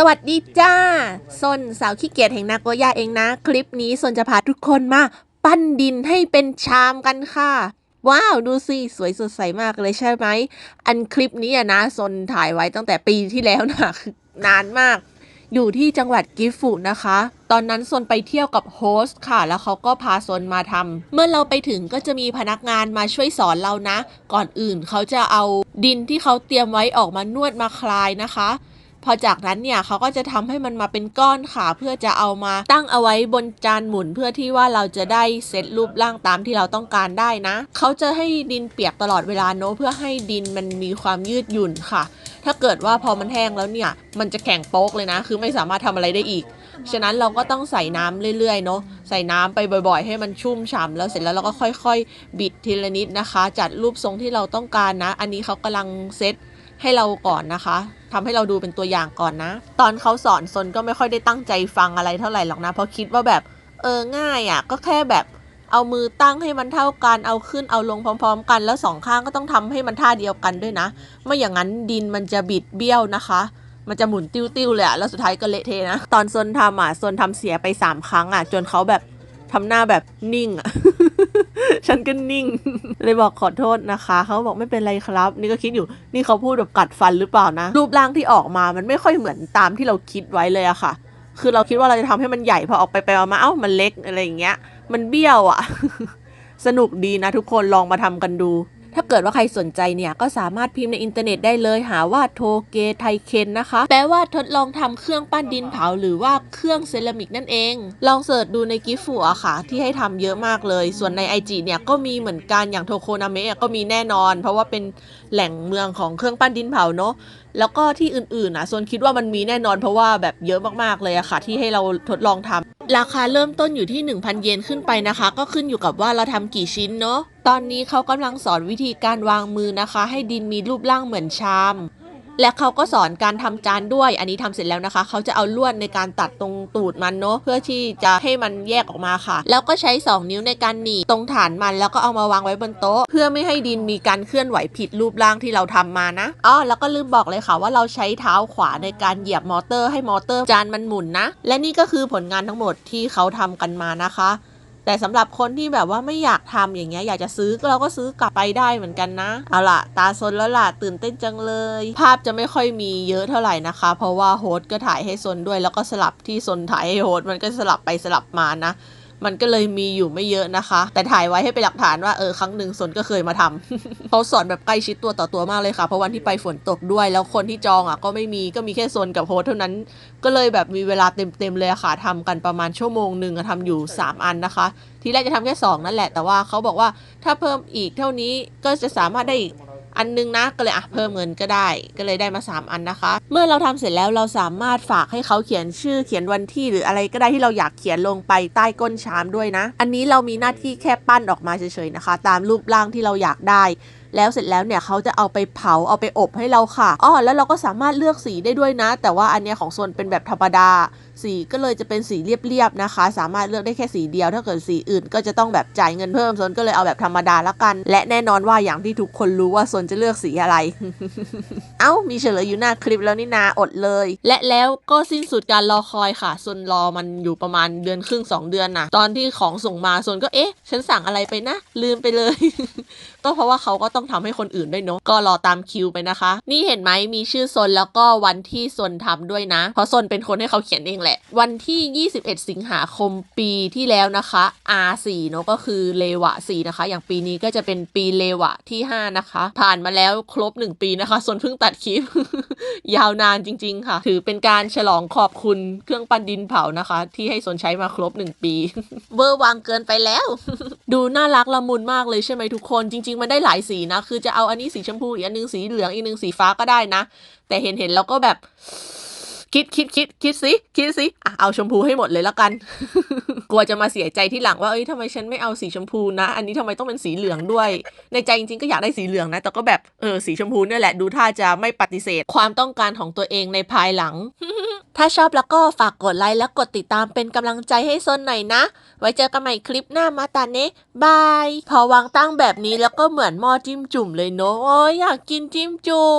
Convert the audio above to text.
สวัสดีจ้าซนสาวขี้เกียจแห่งนาโกย่าเองนะ คลิปนี้ซนจะพาทุกคนมาปั้นดินให้เป็นชามกันค่ะ ว้าว ดูสิ สวยสดใสมากเลยใช่ไหม อันคลิปนี้อะนะซนถ่ายไว้ตั้งแต่ปีที่แล้วนะคือนานมาก อยู่ที่จังหวัดกิฟฟุนะคะ ตอนนั้นซนไปเที่ยวกับโฮสต์ค่ะ แล้วเขาก็พาซนมาทำเมื่อเราไปถึงก็จะมีพนักงานมาช่วยสอนเรานะ ก่อนอื่นเขาจะเอาดินที่เขาเตรียมไว้ออกมานวดมาคลายนะคะ พอจากนั้นเนี่ยเขาก็จะทำให้มันมาเป็นก้อนค่ะ เพื่อจะเอามาตั้งเอาไว้บนจานหมุนเพื่อที่ว่าเราจะได้เซตรูปร่างตามที่เราต้องการได้นะ เขาจะให้ดินเปียกตลอดเวลาเนอะเพื่อให้ดินมันมีความยืดหยุ่นค่ะ ถ้าเกิดว่าพอมันแห้งแล้วเนี่ย มันจะแข็งโป๊กเลยนะ คือไม่สามารถทำอะไรได้อีก ฉะนั้นเราก็ต้องใส่น้ำเรื่อยๆเนอะใส่น้ำไปบ่อย ๆ ให้มันชุ่มฉ่ำแล้วเสร็จแล้วเราก็ค่อย ๆ บิดทีละนิดนะคะ จัดรูปทรงที่เราต้องการนะ อันนี้เขากำลังเซต ให้เราก่อนนะคะทำให้เราดูเป็นตัวอย่างก่อนนะ ตอนเขาสอนซนก็ไม่ค่อยได้ตั้งใจฟังอะไรเท่าไหร่หรอกนะเพราะคิดว่าแบบเออง่ายอะ่ะก็แค่แบบเอามือตั้งให้มันเท่ากันเอาขึ้นเอาลงพร้อม ๆ กัน แล้วสองข้างก็ต้องทำให้มันท่าเดียวกันด้วยนะ ไม่อย่างนั้นดินมันจะบิดเบี้ยวนะคะ มันจะหมุนติ้วๆเลยอะแล้วสุดท้ายก็เละเทนะ ตอนซนทำอะซนทำเสียไปสามครั้งอะจนเขาแบบทำหน้าแบบนิ่งอะ ฉันก็นิ่ง เลยบอกขอโทษนะคะ เขาบอกไม่เป็นไรครับ นี่ก็คิดอยู่ นี่เขาพูดแบบกัดฟันหรือเปล่านะ รูปร่างที่ออกมา มันไม่ค่อยเหมือนตามที่เราคิดไว้เลยอะค่ะ คือเราคิดว่าเราจะทำให้มันใหญ่พอออกไปไปมาเอ้ามันเล็กอะไรอย่างเงี้ย มันเบี้ยวอะสนุกดีนะทุกคนลองมาทำกันดู ถ้าเกิดว่าใครสนใจเนี่ยก็สามารถพิมพ์ในอินเทอร์เน็ตได้เลยหาว่าโทเกไทเคนนะคะ แปลว่าทดลองทำเครื่องปั้นดินเผาหรือว่าเครื่องเซรามิกนั่นเอง ลองเสิร์ชดูในกิฟฟูอะค่ะ ที่ให้ทำเยอะมากเลย ส่วนใน IG เนี่ยก็มีเหมือนกันอย่างโทโคนาเมะก็มีแน่นอน เพราะว่าเป็นแหล่งเมืองของเครื่องปั้นดินเผาเนาะ แล้วก็ที่อื่นๆนะส่วนคิดว่ามันมีแน่นอนเพราะว่าแบบเยอะมากๆเลยอะค่ะ ที่ให้เราทดลองทำราคาเริ่มต้นอยู่ที่ 1,000 เยนขึ้นไปนะคะ ก็ขึ้นอยู่กับว่าเราทำกี่ชิ้นเนาะตอนนี้เขากำลังสอนวิธีการวางมือนะคะ ให้ดินมีรูปร่างเหมือนชาม และเขาก็สอนการทำจานด้วย อันนี้ทำเสร็จแล้วนะคะ เขาจะเอาลวดในการตัดตรงตูดมันเนาะเพื่อที่จะให้มันแยกออกมาค่ะ แล้วก็ใช้ 2 นิ้วในการหนีบตรงฐานมันแล้วก็เอามาวางไว้บนโต๊ะ เพื่อไม่ให้ดินมีการเคลื่อนไหวผิดรูปร่างที่เราทำมานะอ๋อแล้วก็ลืมบอกเลยค่ะว่าเราใช้เท้าขวาในการเหยียบมอเตอร์ให้มอเตอร์จานมันหมุนนะ และนี่ก็คือผลงานทั้งหมดที่เขาทำกันมานะคะ แต่สำหรับคนที่แบบว่าไม่อยากทำอย่างเงี้ยอยากจะซื้อก็เราก็ซื้อกลับไปได้เหมือนกันนะ เอาล่ะ ตาซนแล้วล่ะตื่นเต้นจังเลย ภาพจะไม่ค่อยมีเยอะเท่าไหร่นะคะ เพราะว่าโฮสก็ถ่ายให้ซนด้วยแล้วก็สลับที่ซนถ่ายให้โฮสมันก็สลับไปสลับมานะ มันก็เลยมีอยู่ไม่เยอะนะคะ แต่ถ่ายไว้ให้เป็นหลักฐานว่าเออครั้งหนึ่งซนก็เคยมาทำเขาสอนแบบใกล้ชิดตัวต่อตัวมากเลยค่ะ เพราะวันที่ไปฝนตกด้วย แล้วคนที่จองอะก็ไม่มีก็มีแค่โซนกับโฮสเท่านั้น ก็เลยแบบมีเวลาเต็มๆเลยค่ะทำกันประมาณชั่วโมงหนึ่งทำอยู่ 3 อันนะคะ ทีแรกจะทำแค่ 2 นั่นแหละแต่ว่าเขาบอกว่าถ้าเพิ่มอีกเท่านี้ก็จะสามารถได้อีก อันนึงนะก็เลยอะเพิ่มเงินก็ได้ ก็เลยได้มา 3 อันนะคะ เมื่อเราทำเสร็จแล้วเราสามารถฝากให้เขาเขียนชื่อเขียนวันที่หรืออะไรก็ได้ที่เราอยากเขียนลงไปใต้ก้นชามด้วยนะ อันนี้เรามีหน้าที่แค่ปั้นออกมาเฉยๆนะคะ ตามรูปร่างที่เราอยากได้แล้วเสร็จแล้วเนี่ยเขาจะเอาไปเผาเอาไปอบให้เราค่ะอ้อแล้วเราก็สามารถเลือกสีได้ด้วยนะ แต่ว่าอันเนี้ยของโซนเป็นแบบธรรมดา สีก็เลยจะเป็นสีเรียบๆนะคะ สามารถเลือกได้แค่สีเดียว ถ้าเกิดสีอื่นก็จะต้องแบบจ่ายเงินเพิ่มโซนก็เลยเอาแบบธรรมดาละกัน และแน่นอนว่าอย่างที่ทุกคนรู้ว่าโซนจะเลือกสีอะไร เอ้ามีเฉลยอยู่หน้าคลิปแล้วนี่นาอดเลย และแล้วก็สิ้นสุดการรอคอยค่ะโซนรอมันอยู่ประมาณเดือนครึ่งสองเดือนนะตอนที่ของส่งมาโซนก็เอ๊ะ ฉันสั่งอะไรไปนะ ลืมไปเลย ก็เพราะว่าเขาก็ต้อง้องทำให้คนอื่นด้วยเนาะก็รอตามคิวไปนะคะ นี่เห็นไหมมีชื่อซนแล้วก็วันที่ซนทำด้วยนะ เพราะซนเป็นคนให้เขาเขียนเองแหละ วันที่ 21 สิงหาคมปีที่แล้วนะคะ R4 เนาะก็คือเลวะ4นะคะ อย่างปีนี้ก็จะเป็นปีเลวะที่ 5 นะคะ ผ่านมาแล้วครบ 1 ปีนะคะซนเพิ่งตัดคลิป ยาวนานจริง ๆ ค่ะ ถือเป็นการฉลองขอบคุณเครื่องปั้นดินเผานะคะ ที่ให้ซนใช้มาครบ 1 ปี เวอร์วังเกินไปแล้ว ดูน่ารักละมุนมากเลยใช่ไหมทุกคนจริง ๆ มันได้หลายสีนะ คือจะเอาอันนี้สีชมพูอีกอันนึงสีเหลืองอีกนึงสีฟ้าก็ได้นะ แต่เห็นเห็นแล้วก็แบบ คิดคิดคิดคิดสิคิดสิอะเอาชมพูให้หมดเลยแล้วกัน กลัวจะมาเสียใจที่หลังว่าเอ้ยทำไมฉันไม่เอาสีชมพูนะ อันนี้ทำไมต้องเป็นสีเหลืองด้วย ในใจจริงๆก็อยากได้สีเหลืองนะ แต่ก็แบบเออสีชมพูเนี่ยแหละดูท่าจะไม่ปฏิเสธ ความต้องการของตัวเองในภายหลัง ถ้าชอบแล้วก็ฝากกดไลค์และกดติดตามเป็นกำลังใจให้ซนหน่อยนะ ไว้เจอกันใหม่คลิปหน้ามาตาเนะบาย พอวางตั้งแบบนี้แล้วก็เหมือนหม้อจิ้มจุ่มเลยเนอะอยอยากกินจิ้มจุ่ม